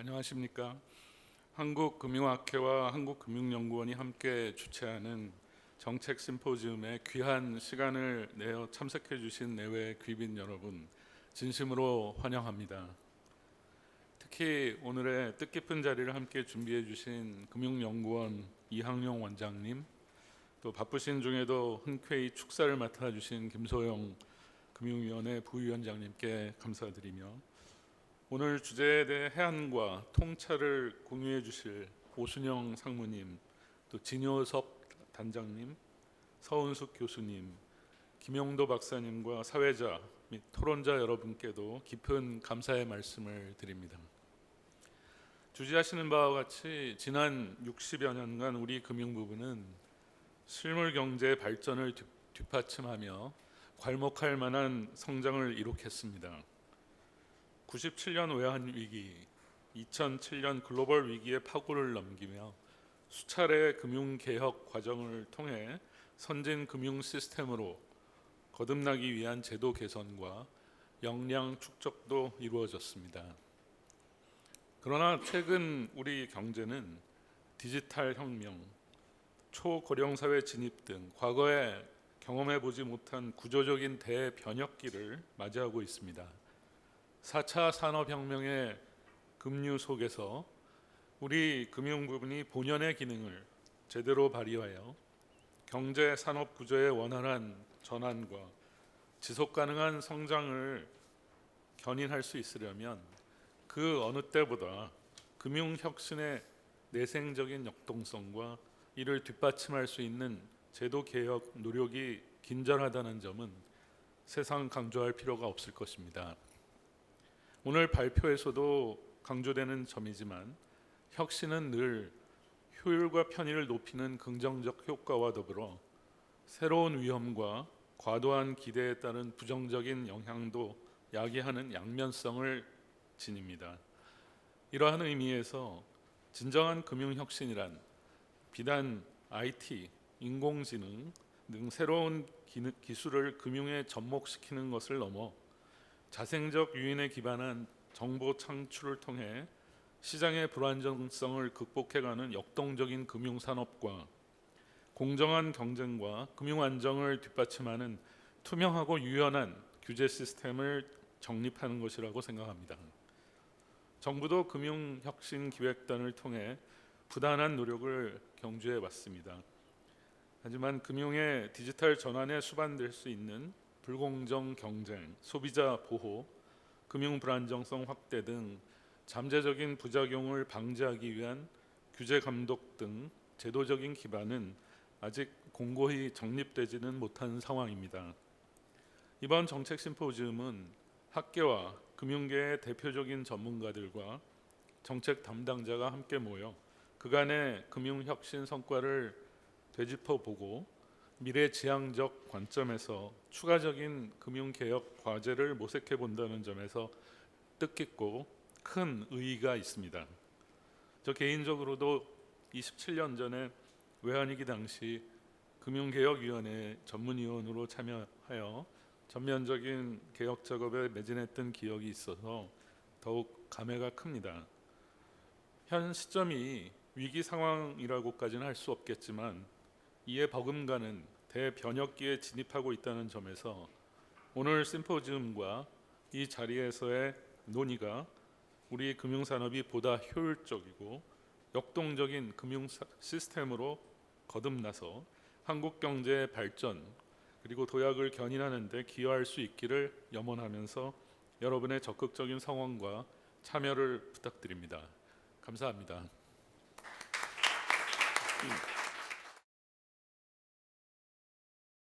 안녕하십니까? 한국금융학회와 한국금융연구원이 함께 주최하는 정책 심포지움에 귀한 시간을 내어 참석해 주신 내외 귀빈 여러분 진심으로 환영합니다. 특히 오늘의 뜻깊은 자리를 함께 준비해 주신 금융연구원 이항용 원장님 또 바쁘신 중에도 흔쾌히 축사를 맡아 주신 김소영 금융위원회 부위원장님께 감사드리며 오늘 주제에 대해 해안과 통찰을 공유해 주실 오순영 상무님, 또 진효석 단장님, 서은숙 교수님, 김용도 박사님과 사회자 및 토론자 여러분께도 깊은 감사의 말씀을 드립니다. 주지하시는 바와 같이 지난 60여 년간 우리 금융부부는 실물 경제의 발전을 뒷- 뒷받침하며 괄목할 만한 성장을 이룩했습니다. 97년 외환 위기, 2007년 글로벌 위기의 파고를 넘기며 수차례 금융 개혁 과정을 통해 선진 금융 시스템으로 거듭나기 위한 제도 개선과 역량 축적도 이루어졌습니다. 그러나 최근 우리 경제는 디지털 혁명, 초고령 사회 진입 등 과거에 경험해 보지 못한 구조적인 대변혁기를 맞이하고 있습니다. 4차 산업혁명의 급류 속에서 우리 금융 부분이 본연의 기능을 제대로 발휘하여 경제 산업 구조의 원활한 전환과 지속 가능한 성장을 견인할 수 있으려면 그 어느 때보다 금융 혁신의 내생적인 역동성과 이를 뒷받침할 수 있는 제도 개혁 노력이 긴절하다는 점은 세상 강조할 필요가 없을 것입니다. 오늘 발표에서도 강조되는 점이지만 혁신은 늘 효율과 편의를 높이는 긍정적 효과와 더불어 새로운 위험과 과도한 기대에 따른 부정적인 영향도 야기하는 양면성을 지닙니다. 이러한 의미에서 진정한 금융 혁신이란 비단 IT, 인공지능 등 새로운 기술을 금융에 접목시키는 것을 넘어 자생적 유인에 기반한 정보 창출을 통해 시장의 불안정성을 극복해가는 역동적인 금융 산업과 공정한 경쟁과 금융 안정을 뒷받침하는 투명하고 유연한 규제 시스템을 정립하는 것이라고 생각합니다. 정부도 금융 혁신 기획단을 통해 부단한 노력을 경주해 왔습니다. 하지만 금융의 디지털 전환에 수반될 수 있는 불공정 경쟁, 소비자 보호, 금융 불안정성 확대 등 잠재적인 부작용을 방지하기 위한 규제 감독 등 제도적인 기반은 아직 공고히 정립되지는 못한 상황입니다. 이번 정책 심포지움은 학계와 금융계의 대표적인 전문가들과 정책 담당자가 함께 모여 그간의 금융 혁신 성과를 되짚어 보고 미래 지향적 관점에서 추가적인 금융 개혁 과제를 모색해 본다는 점에서 뜻깊고 큰 의의가 있습니다. 저 개인적으로도 27년 전에 외환위기 당시 금융개혁위원회 전문위원으로 참여하여 전면적인 개혁 작업에 매진했던 기억이 있어서 더욱 감회가 큽니다. 현 시점이 위기 상황이라고까지는 할 수 없겠지만 이에 버금가는 대변혁기에 진입하고 있다는 점에서 오늘 심포지움과 이 자리에서의 논의가 우리 금융산업이 보다 효율적이고 역동적인 금융 사- 시스템으로 거듭나서 한국 경제의 발전 그리고 도약을 견인하는 데 기여할 수 있기를 염원하면서 여러분의 적극적인 성원과 참여를 부탁드립니다. 감사합니다.